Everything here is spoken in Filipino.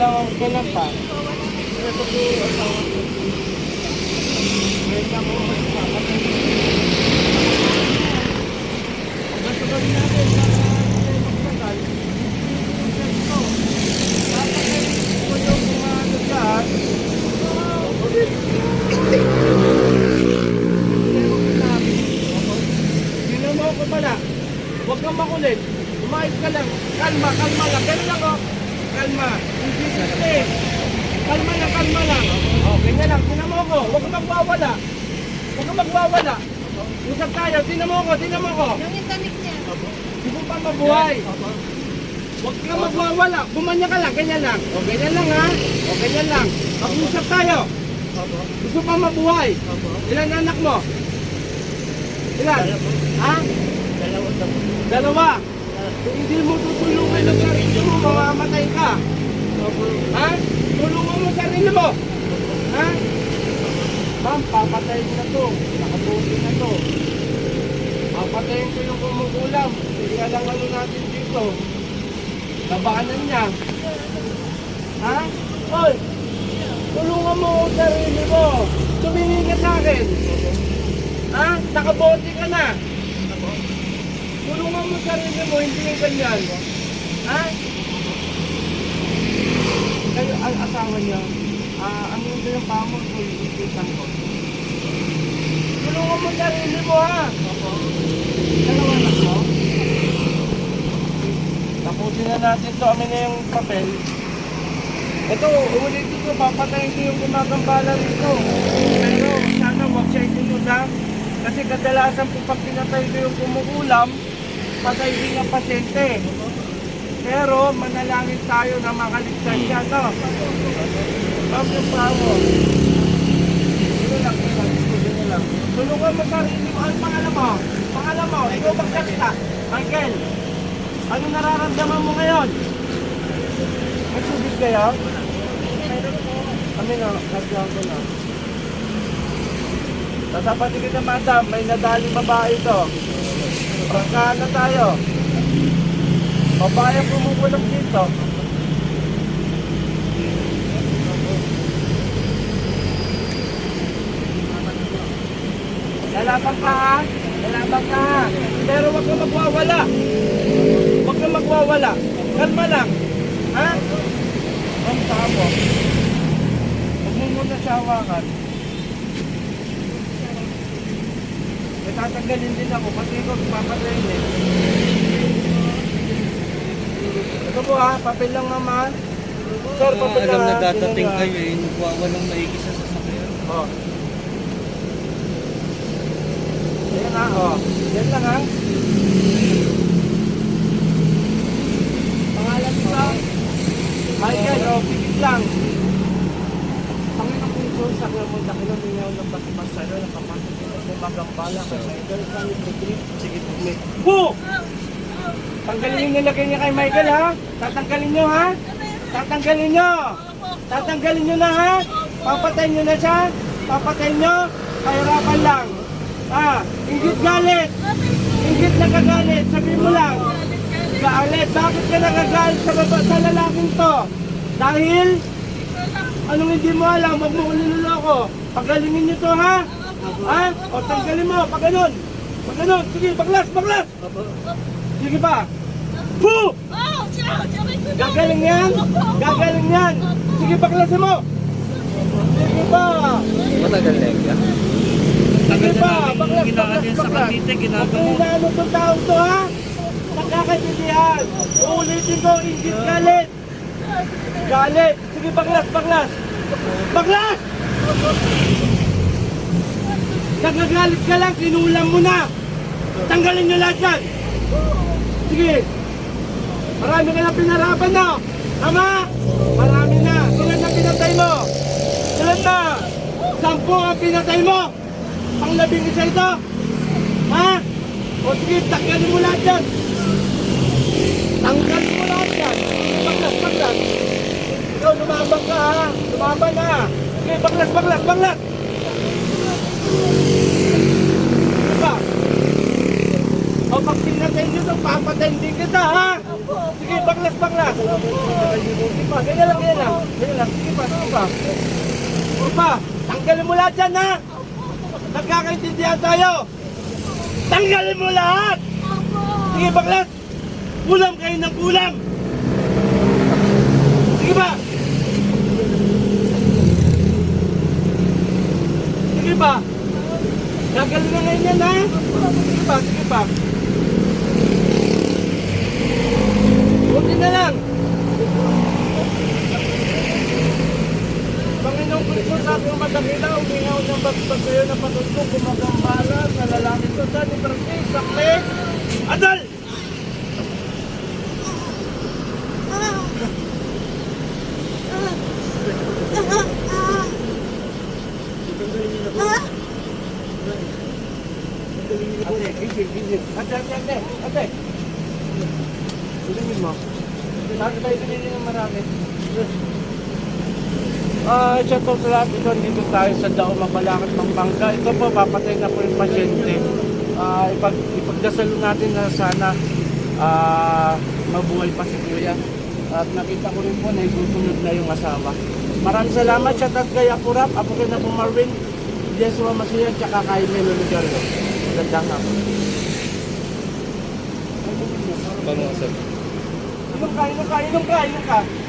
lang. Ang ako pala. Huwag kang makulit. Umayos ka lang. Kalma, kalma lang. Ganun lang oh. Kalma. Kalma lang, kalma lang. Oh, ganyan lang. Tingnan mo ako. Huwag kang magwawala. Huwag kang magwawala. Usap tayo. Tingnan mo ako, tingnan mo ako. Yung internet niya. Hindi mo pa mabuhay. Huwag kang magwawala. Bumanya ka lang. Ganyan lang. O, ganyan lang ha. O, ganyan lang. Mag-usap tayo. Gusto pa mabuhay. Ilan anak mo? Ilan? Ha? Dalawa. Kung hindi mo tutulungan ang sarili mo, mamamatay ka. Ha? Tulungan mo sarili mo. Ha? Ma'am, papatayin na to. Nakabuti na to. Papatayin ko yung kumukulam. Sige lang ano natin dito. Labanan niya. Ha? Hoy! Tulungan mo ang sarili mo. Tumingin ka sa akin. Ha? Nakabote ka na. Tulungan mo sarili mo, hindi yung ganyan. Ha? Kayo, ang asawa niya, ah, ano yung yung pamo ko, iipitan ko. Tulungan mo sarili mo, ha? Dalawa na mo. Tapusin na natin to, amin na yung papel. Ito, ulitin ko, papatayin ko yung gumagambala rito. Pero sana huwag siya itinula. Kasi kadalasan po pag pinatay ko yung kumukulam, patay din ang pasyente. Pero manalangin tayo na makaligtas siya, no? Ma'am, yung pao. Ito lang, ito lang. Tulungan mo sarili mo. Ang pangalan mo? Pangalan mo, ikaw magsalita. Michael, ano nararamdaman mo ngayon? May tubig kayo? Kami na, kasiyan ko na. Tatapati kita madam, may nadaling babae ito. Prangkahan na tayo. Babae ang pumupulang dito. Lalaban ka ha? Lalaban ka ha? Pero wag kang magwawala. Wag kang magwawala. Kalma lang. Ha? Ang tamo. Huwag mo muna siya hawakan. Eh, tatanggalin din ako kasi ko papatayin eh. Ito po ha, papel lang naman. Sir, papel alam na sinunod. kayo eh, nagwawalang maigi sa sasakyan. Oh. Ayan ha, oh. Yan lang ha. Pangalan nito? Michael, oh, pigit lang. Panginoon puso sa klamong dakilo ninyo ng basipas sa'yo, nakapasok ng gumagambala kay Michael, kami putri. Sige, putri. Po! Tanggalin yung nilagay niya kay Michael ha? Tatanggalin nyo ha? Tatanggalin nyo! Tatanggalin nyo na ha? Papatayin nyo na siya? Papatayin nyo? Kahirapan lang. Ah, ingit galit. Ingit nagagalit. Sabi mo lang. Galit. Bakit ka nagagalit sa, baba, sa lalaking to? Dahil, anong hindi mo alam, huwag mo niloloko. Pagalingin nyo to ha? Ha? O tanggalin mo, pag ganun. Pag ganun. Sige, baglas, baglas. Sige pa. Puh! Oh, may tunog. Gagaling yan! Gagaling yan! Sige, baklasin mo! Sige pa! Matagal na yan. Sige pa! Cavite, Huwag ginagawa. mo inaano itong tao to, ha? Nakakaintindihan! Uulitin ko, ingit galit! Galit! Sige, baklas, baklas! Baklas! Nagagalit ka lang, kinulam mo na! Tanggalin nyo lahat yan! Sige! Marami ka na pinarapan na! Tama! Marami na! Ilan na pinatay mo? Ilan na? Sampo ang pinatay mo! Ang labing isa ito! Ha? O sige, tanggalin mo lahat yan! Tanggalin mo lahat yan! Baklas, baklas! Ikaw, lumaban ka ha! Lumaban na! Sige, baklas, baklas, baklas! Ano ba? O pag pinatay nyo ito, papatayin din kita ha! Baklas. Sige pa, ganyan lang, ganyan lang. Ganyan lang, sige pa, sige pa. Sige pa, tanggalin mo lahat yan, ha? Nagkakaintindihan tayo. Tanggalin mo lahat! Sige, baklas. Kulam kayo ng kulam. Sige pa. Sige pa. Gagaling na ngayon yan, ha? Sige pa, sige pa. Na lang. Panginoong Kristo, sabi ng madakila, umingaw ng bagpag kayo na patutok, kumagambala, sa lalangin ko, sa Francis, sakli, adal! Ate. Ate, ate, ate, ate. Ilungin mo. Bakit tayo pinili ng marami? Ah, uh, shout out lahat ito. Dito tayo sa Dao Mabalakat, Pampanga. Ito po, papatay na po yung pasyente. Ah, ipag, ipagdasal natin na sana ah, mabuhay pa si Kuya. At nakita ko rin po na isusunod na yung asawa. Maraming salamat. Shout out kay Apurap, Apo kay na po Marvin, Jesua Masuyan, tsaka kay Melo Lugardo. Gandang hapon. Paano nga sir? 你们看你们看你们看你们看